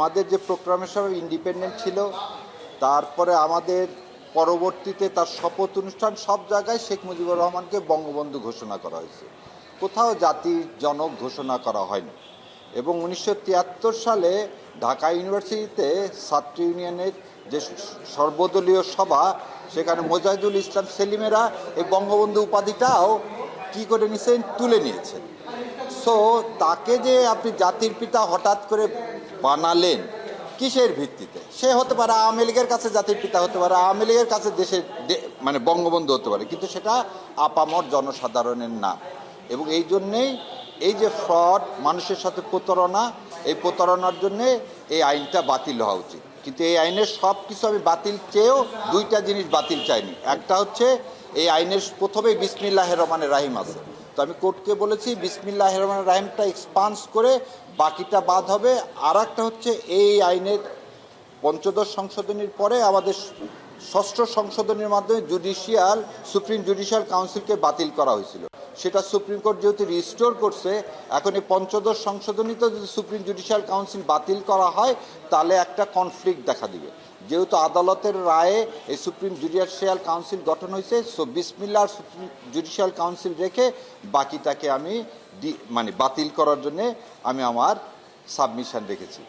আমাদের যে proclamation independent ছিল, তারপরে আমাদের পরবর্তীতে তার শপথ অনুষ্ঠান সব জায়গায় শেখ মুজিবুর রহমানকে বঙ্গবন্ধু ঘোষণা করা হয়েছে। কোথাও জাতির জনক ঘোষণা করা হয়নি। এবং উনিশশো তিয়াত্তর সালে ঢাকা ইউনিভার্সিটিতে ছাত্র ইউনিয়নের যে সর্বদলীয় সভা, সেখানে মোজাহিদুল ইসলাম সেলিমেরা এই বঙ্গবন্ধু উপাধিটাও কি করে নিয়েছেন? তুলে নিয়েছেন। সো তাকে যে আপনি জাতির পিতা হঠাৎ করে বানালেন, কিসের ভিত্তিতে? সে হতে পারে আওয়ামী লীগের কাছে জাতির পিতা হতে পারে, আওয়ামী লীগের কাছে দেশের মানে বঙ্গবন্ধু হতে পারে, কিন্তু সেটা আপামর জনসাধারণের না। এবং এই জন্যেই এই যে ফ্রড, মানুষের সাথে প্রতারণা, এই প্রতারণার জন্যে এই আইনটা বাতিল হওয়া উচিত। কিন্তু এই আইনের সব কিছু আমি বাতিল চেয়েও দুইটা জিনিস বাতিল চাইনি। একটা হচ্ছে এই আইনের প্রথমেই বিসমিল্লাহ রহমানের রাহিম আছে। তো আমি কোর্টকে বলেছি বিসমিল্লাহ রহমানের রাহিমটা এক্সপান্স করে বাকিটা বাদ হবে। আর হচ্ছে এই আইনের পঞ্চদশ সংশোধনীর পরে আমাদের ষষ্ঠ সংশোধনীর মাধ্যমে জুডিশিয়াল সুপ্রিম জুডিশিয়াল কাউন্সিলকে বাতিল করা হয়েছিল। সেটা সুপ্রিম কোর্ট যেহেতু রিস্টোর করছে, এখন এই পঞ্চদশ সংশোধনীতে যদি সুপ্রিম জুডিশিয়াল কাউন্সিল বাতিল করা হয়, তাহলে একটা কনফ্লিক্ট দেখা দিবে। যেহেতু আদালতের রায়ে এই সুপ্রিম জুডিশিয়াল কাউন্সিল গঠন হয়েছে সো বিসমিল্লার সুপ্রিম জুডিশিয়াল কাউন্সিল রেখে বাকিটাকে আমি মানে বাতিল করার জন্যে আমি আমার সাবমিশন রেখেছি।